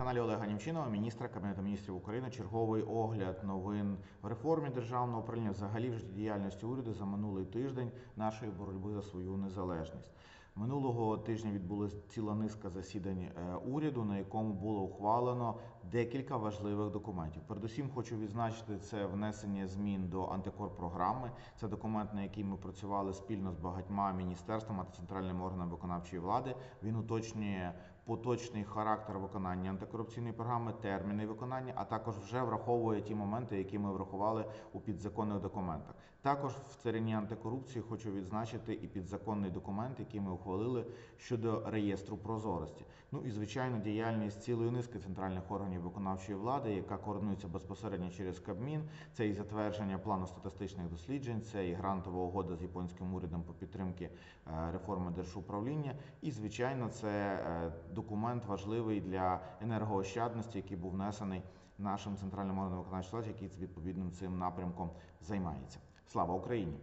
каналі Олега Німчинова, міністра Кабінету міністрів України, черговий огляд новин в реформі державного управління, взагалі в життєдіяльності уряду за минулий тиждень нашої боротьби за свою незалежність. Минулого тижня відбулася ціла низка засідань е, уряду, на якому було ухвалено декілька важливих документів. Передусім хочу відзначити це внесення змін до антикорпрограми. Це документ, на який ми працювали спільно з багатьма міністерствами та центральними органами виконавчої влади. Він уточнює поточний характер виконання антикорупційної програми, терміни виконання, а також вже враховує ті моменти, які ми врахували у підзаконних документах. Також в царині антикорупції хочу відзначити і підзаконний документ, який ми ухвалили щодо реєстру прозорості. Ну і звичайно, діяльність цілої низки центральних органів виконавчої влади, яка координується безпосередньо через Кабмін. Це і затвердження плану статистичних досліджень, це і грантова угода з японським урядом по підтримки е, реформи держуправління. І звичайно, це е, документ важливий для енергоощадності, який був внесений нашим центральним органом виконавчої влади, який відповідним цим напрямком займається. Слава Україні!